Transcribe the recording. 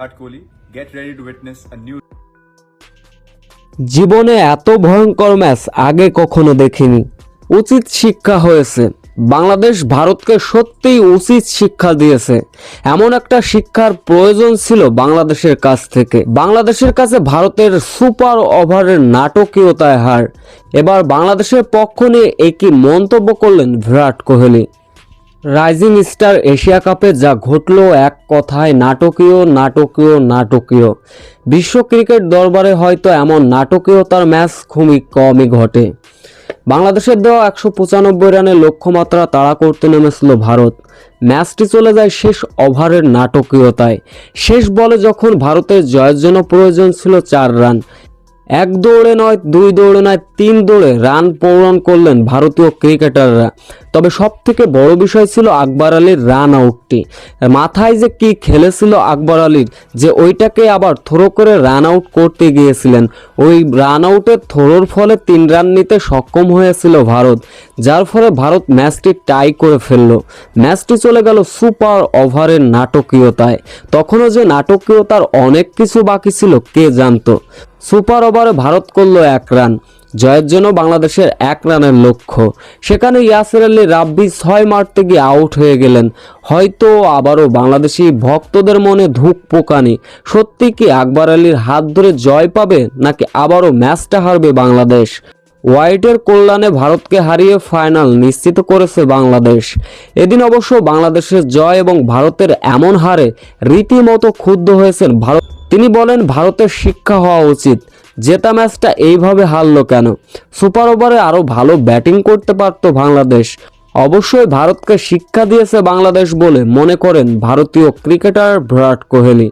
Virat Kohli, get ready to witness a new জীবনে এত ভয়ঙ্কর ম্যাচ আগে কখনো দেখিনি। উচিত শিক্ষা হয়েছে। বাংলাদেশ ভারতকে সত্যিই উচিত শিক্ষা দিয়েছে। এমন একটা শিক্ষার প্রয়োজন ছিল বাংলাদেশের কাছ থেকে। বাংলাদেশের কাছে ভারতের সুপার ওভারের নাটকীয়তায় হার। এবার বাংলাদেশের পক্ষ নিয়ে একই মন্তব্য করলেন Virat Kohli. Rising star Asia কাপে যা ঘটলো এক কথায় নাটকীয় নাটকীয় নাটকীয়। বিশ্ব ক্রিকেট দরবারে হয়তো এমন নাটকীয়তার ম্যাচ খুবই কমই ঘটে। বাংলাদেশের দেওয়া একশো পঁচানব্বই রানের লক্ষ্যমাত্রা তাড়া করতে নেমেছিল ভারত। ম্যাচটি চলে যায় শেষ ওভারের নাটকীয়তায়। শেষ বলে যখন ভারতের জয়ের জন্য প্রয়োজন ছিল চার রান এক দৌড়ে নয়, দুই দৌড়ে নয়, তিন দৌড়ে রান পূরণ করলেন ভারতীয় ক্রিকেটাররা। তবে সব থেকে বড় বিষয় ছিল আকবর আলীর রান আউটটি। মাথায় যে কি খেলেছিল আকবর আলীর, যে ওইটাকে আবার থ্রো করে রান আউট করতে গিয়েছিলেন। ওই রান আউটের থ্রোর ফলে তিন রান নিতে সক্ষম হয়েছিল ভারত, যার ফলে ভারত ম্যাচটি টাই করে ফেলল। ম্যাচটি চলে গেল সুপার ওভারের নাটকীয়তায়। তখনও যে নাটকীয়তার অনেক কিছু বাকি ছিল, কে জানতো? সুপার ওভারে ভারত করল এক রান। জয়ের জন্য বাংলাদেশের এক রানের লক্ষ্য। সেখানে ইয়াসির আলী রাব্বি ছয় মারতে গিয়ে আউট হয়ে গেলেন। হয়তো আবারও বাংলাদেশি ভক্তদের মনে ধূপ পোকানি। সত্যি কি আকবর আলীর হাত ধরে জয় পাবে, নাকি আবারও ম্যাচটা হারবে বাংলাদেশ? হোয়াইটের কল্যাণে ভারতকে হারিয়ে ফাইনাল নিশ্চিত করেছে বাংলাদেশ। এদিন অবশ্য বাংলাদেশের জয় এবং ভারতের এমন হারে রীতিমতো ক্ষুব্ধ হয়েছেন ভারত। তিনি বলেন, ভারতের শিক্ষা হওয়া উচিত। জেতা ম্যাচটা এইভাবে হারলো কেন? সুপার ওভারে আরও ভালো ব্যাটিং করতে পারত বাংলাদেশ। অবশ্যই ভারতকে শিক্ষা দিয়েছে বাংলাদেশ বলে মনে করেন ভারতীয় ক্রিকেটার বিরাট কোহলি।